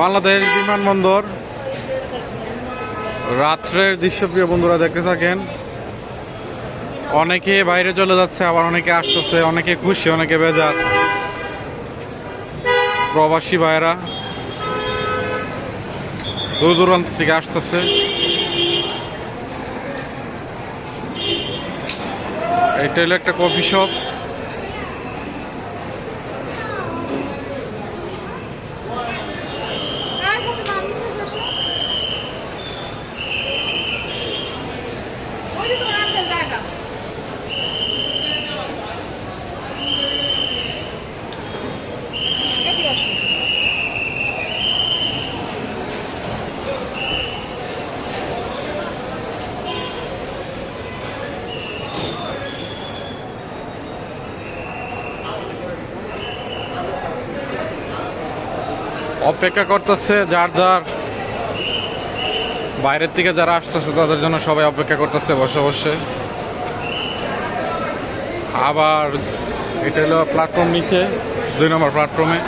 বাংলাদেশ বিমানবন্দর রাত্রের দৃশ্য প্রিয় বন্ধুরা দেখতে থাকেন। অনেকে বাইরে চলে যাচ্ছে, আবার অনেকে আসতেছে, অনেকে খুশি, অনেকে বেজার। প্রবাসী ভাইরা দূর দূরান্ত থেকে আসতেছে। এটা হলো একটা কফি শপ। অপেক্ষা করতেছে, যার যার। বাইরের থেকে যারা আসতেছে, তাদের জন্য সবাই অপেক্ষা করতেছে বসে বসে। আবার এটা হলো প্ল্যাটফর্ম নিচে, দুই নম্বর প্ল্যাটফর্মে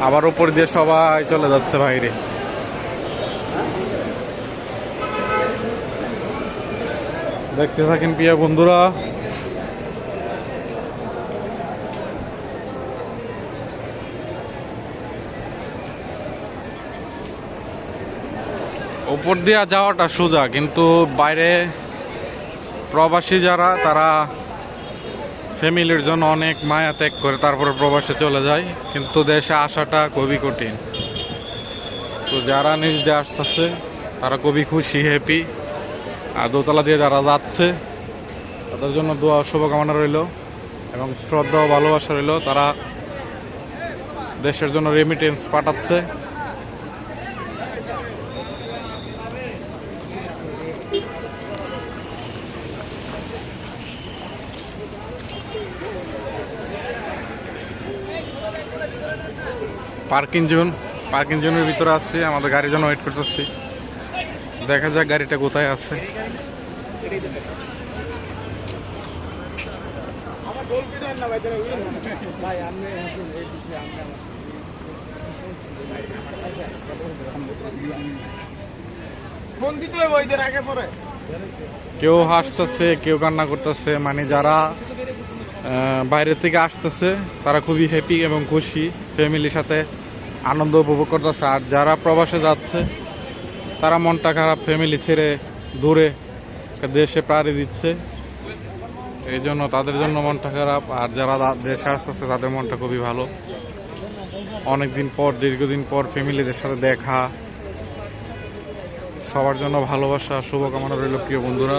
আবার উপর দিয়ে সবাই চলে যাচ্ছে বাইরে। দেখতে থাকেন প্রিয় বন্ধুরা। উপর দিয়ে যাওয়াটা সোজা, কিন্তু বাইরে প্রবাসী যারা, তারা ফ্যামিলির জন্য অনেক মায়া ত্যাগ করে তারপরে প্রবাসে চলে যায়, কিন্তু দেশে আসাটা খুবই কঠিন। তো যারা নিজ দিয়ে আসতেছে, তারা খুবই খুশি হ্যাপি আর দোতলা দিয়ে যারা যাচ্ছে, তাদের জন্য দোয়া শুভকামনা রইল এবং শ্রদ্ধা ও ভালোবাসা রইল। তারা দেশের জন্য রেমিটেন্স পাঠাচ্ছে। পার্কিং জোন, পার্কিং জোনের ভিতরে আছি, আমাদের গাড়ির জন্য ওয়েট করতেছি। দেখা যাক গাড়িটা কোথায় আছে। কেউ হাসতেছে, কেউ কান্না করতেছে মানে যারা বাইরে থেকে আসতেছে, তারা খুবই হ্যাপি এবং খুশি ফ্যামিলির সাথে। আনন্দ উপভোগ করতেছে আর যারা প্রবাসে যাচ্ছে, তারা মনটা খারাপ ফ্যামিলি ছেড়ে দূরে দেশে পাড়ি দিচ্ছে। এই জন্য তাদের জন্য মনটা খারাপ। আর যারা দেশে আসতেছে, তাদের মনটা খুবই ভালো। অনেকদিন পর, দীর্ঘদিন পর ফ্যামিলিদের সাথে দেখা। সবার জন্য ভালোবাসা, শুভকামনা রইল প্রিয় বন্ধুরা।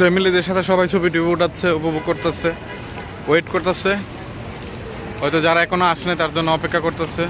ফ্যামিলিদের সাথে সবাই ছবি টবি উঠাচ্ছে, উপভোগ করতেছে ওয়েট করতেছে। হয়তো যারা এখনও আসেনি তার জন্য অপেক্ষা করতেছে।